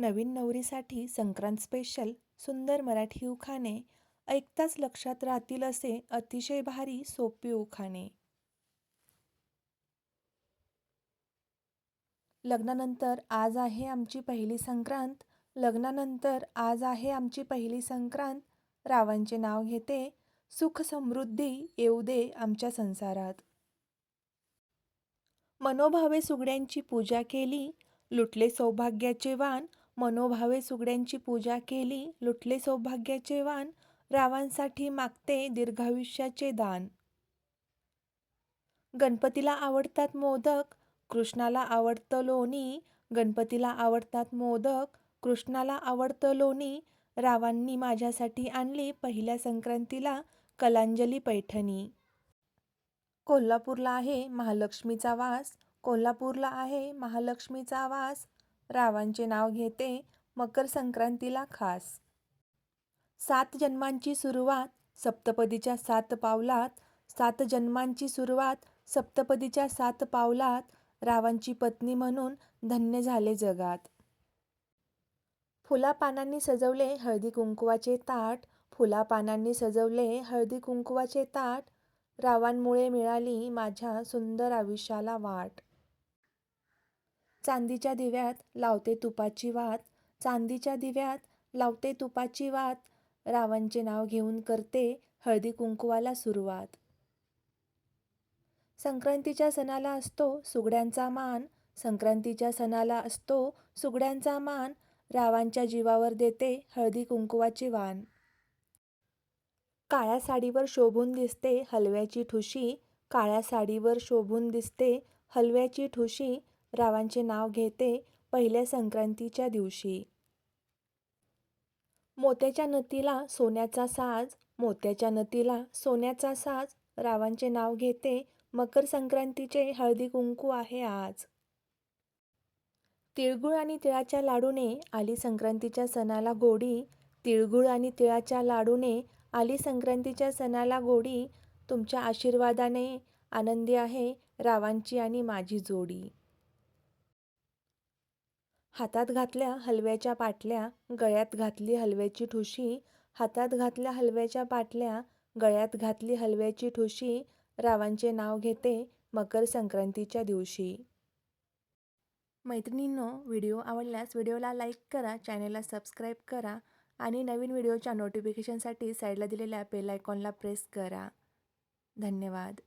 नवीन नवरीसाठी Sankrant special सुंदर मराठी उखाणे ऐकताच लक्षात राहतील असे अतिशय भारी सोपी उखाणे. लग्नानंतर आज आहे आमची पहिली संक्रांत. लग्नानंतर आज आहे आमची पहिली संक्रांत. रावांचे नाव घेते सुख समृद्धी येऊ दे आमच्या संसारात. मनोभावे सुगड्यांची पूजा केली लुटले सौभाग्याचे वाण मनोभावे सुगड्यांची पूजा केली लुटले सौभाग्याचे वान रावांसाठी मागते दीर्घायुष्याचे दान. गणपतीला आवडतात मोदक कृष्णाला आवडतं लोणी गणपतीला आवडतात मोदक कृष्णाला आवडतं लोणी रावांनी माझ्यासाठी आणली पहिल्या संक्रांतीला कलांजली पैठणी. कोल्हापूरला आहे महालक्ष्मीचा वास कोल्हापूरला आहे महालक्ष्मीचा वास रावांचे नाव घेते मकर संक्रांतीला खास. सात जन्मांची सुरुवात सप्तपदीच्या सात पावलात सात जन्मांची सुरुवात सप्तपदीच्या सात पावलात रावांची पत्नी म्हणून धन्य झाले जगात. फुला पानांनी सजवले हळदी कुंकवाचे ताट फुला पानांनी सजवले हळदी कुंकवाचे ताट रावांमुळे मिळाली माझ्या सुंदर आयुष्याला वाट. चांदीच्या दिव्यात लावते तुपाची वात चांदीच्या दिव्यात लावते तुपाची वात रावांचे नाव घेऊन करते हळदी कुंकुवाला सुरुवात. संक्रांतीच्या सणाला असतो सुगड्यांचा मान संक्रांतीच्या सणाला असतो सुगड्यांचा मान रावांच्या जीवावर देते हळदी कुंकुवाची वाण काळ्या साडीवर शोभून दिसते हलव्याची ठुशी काळ्या साडीवर शोभून दिसते हलव्याची ठुशी रावांचे नाव घेते पहिल्या संक्रांतीच्या दिवशी. मोत्याच्या नतीला सोन्याचा साज मोत्याच्या नतीला सोन्याचा साज रावांचे नाव घेते मकर संक्रांतीचे हळदी कुंकू आहे आज. तिळगुळ आणि तिळाच्या लाडूने आली संक्रांतीच्या सणाला गोडी तिळगुळ आणि तिळाच्या लाडूने आली संक्रांतीच्या सणाला गोडी तुमच्या आशीर्वादाने आनंदी आहे रावांची आणि माझी जोडी. हातात घातल्या हलव्याच्या पाटल्या गळ्यात घातली हलव्याची ठुशी हातात घातल्या हलव्याच्या पाटल्या गळ्यात घातली हलव्याची ठुशी रावांचे नाव घेते मकर संक्रांतीच्या दिवशी. मैत्रिणींनो व्हिडिओ आवडल्यास व्हिडिओला लाईक करा चॅनेलला सबस्क्राईब करा आणि नवीन व्हिडिओच्या नोटिफिकेशनसाठी साईडला दिलेल्या बेल आयकॉनला प्रेस करा. धन्यवाद.